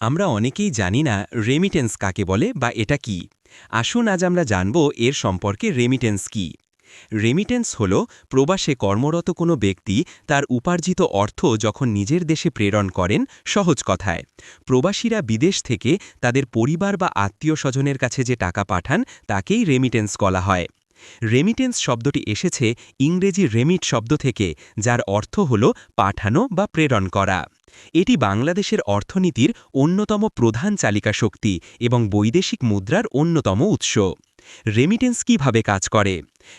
আমরা অনেকেই জানি না রেমিটেন্স কাকে বলে বা এটা কি। আসুন আজ আমরা জানব এর সম্পর্কে রেমিটেন্স কি। রেমিটেন্স হল প্রবাসে কর্মরত কোনো ব্যক্তি তার উপার্জিত অর্থ যখন নিজের দেশে প্রেরণ করেন সহজ কথায়। প্রবাসীরা বিদেশ থেকে তাদের পরিবার বা আত্মীয় স্বজনের কাছে যে টাকা পাঠান তাকেই রেমিটেন্স বলা হয়। রেমিটেন্স শব্দটি এসেছে ইংরেজি রেমিট শব্দ থেকে, যার অর্থ হল পাঠানো বা প্রেরণ করা। এটি বাংলাদেশের অর্থনীতির অন্যতম প্রধান চালিকা শক্তি এবং বৈদেশিক মুদ্রার অন্যতম উৎস। রেমিটেন্স কীভাবে কাজ করে?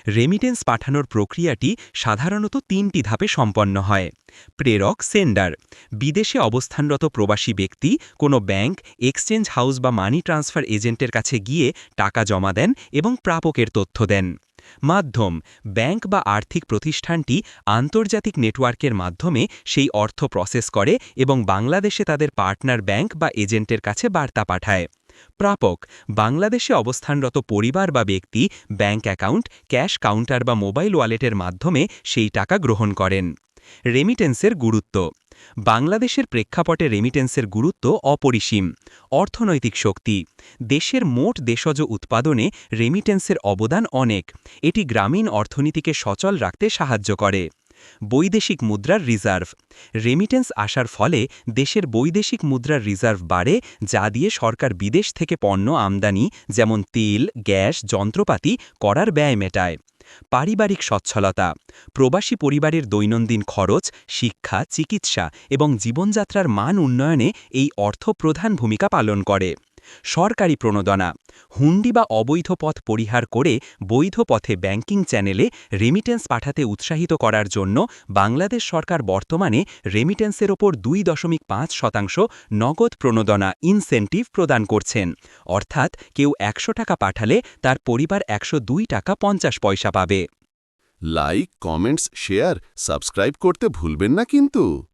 রেমিটেন্স পাঠানোর প্রক্রিয়াটি সাধারণত তিনটি ধাপে সম্পন্ন হয়। প্রেরক সেন্ডার বিদেশে অবস্থানরত প্রবাসী ব্যক্তি কোনো ব্যাংক এক্সচেঞ্জ হাউস বা মানি ট্রান্সফার এজেন্টের কাছে গিয়ে টাকা জমা দেন এবং প্রাপকের তথ্য দেন। মাধ্যম। ব্যাংক বা আর্থিক প্রতিষ্ঠানটি আন্তর্জাতিক নেটওয়ার্কের মাধ্যমে সেই অর্থ প্রসেস করে এবং বাংলাদেশে তাদের পার্টনার ব্যাংক বা এজেন্টের কাছে বার্তা পাঠায়। প্রাপক, বাংলাদেশে অবস্থানরত পরিবার বা ব্যক্তি, ব্যাংক অ্যাকাউন্ট, ক্যাশ কাউন্টার বা মোবাইল ওয়ালেটের মাধ্যমে সেই টাকা গ্রহণ করেন। রেমিটেন্সের গুরুত্ব। বাংলাদেশের প্রেক্ষাপটে রেমিটেন্সের গুরুত্ব অপরিসীম। অর্থনৈতিক শক্তি। দেশের মোট দেশজ উৎপাদনে রেমিটেন্সের অবদান অনেক। এটি গ্রামীণ অর্থনীতিকে সচল রাখতে সাহায্য করে। বৈদেশিক মুদ্রার রিজার্ভ। রেমিটেন্স আসার ফলে দেশের বৈদেশিক মুদ্রার রিজার্ভ বাড়ে, যা দিয়ে সরকার বিদেশ থেকে পণ্য আমদানি, যেমন তেল, গ্যাস, যন্ত্রপাতি, করার ব্যয় মেটায়। পারিবারিক সচ্ছলতা, প্রবাসী পরিবারের দৈনন্দিন খরচ, শিক্ষা, চিকিৎসা এবং জীবনযাত্রার মান উন্নয়নে এই অর্থ প্রধান ভূমিকা পালন করে। সরকারি প্রণোদনা, হুন্ডি বা অবৈধ পথ পরিহার করে বৈধ পথে ব্যাংকিং চ্যানেলে রেমিটেন্স পাঠাতে উৎসাহিত করার জন্য বাংলাদেশ সরকার বর্তমানে রেমিটেন্সের ওপর দুই দশমিক পাঁচ শতাংশ নগদ প্রণোদনা ইনসেন্টিভ প্রদান করছেন। অর্থাৎ কেউ একশো টাকা পাঠালে তার পরিবার একশো দুই টাকা পঞ্চাশ পয়সা পাবে। লাইক কমেন্টস শেয়ার সাবস্ক্রাইব করতে ভুলবেন না কিন্তু।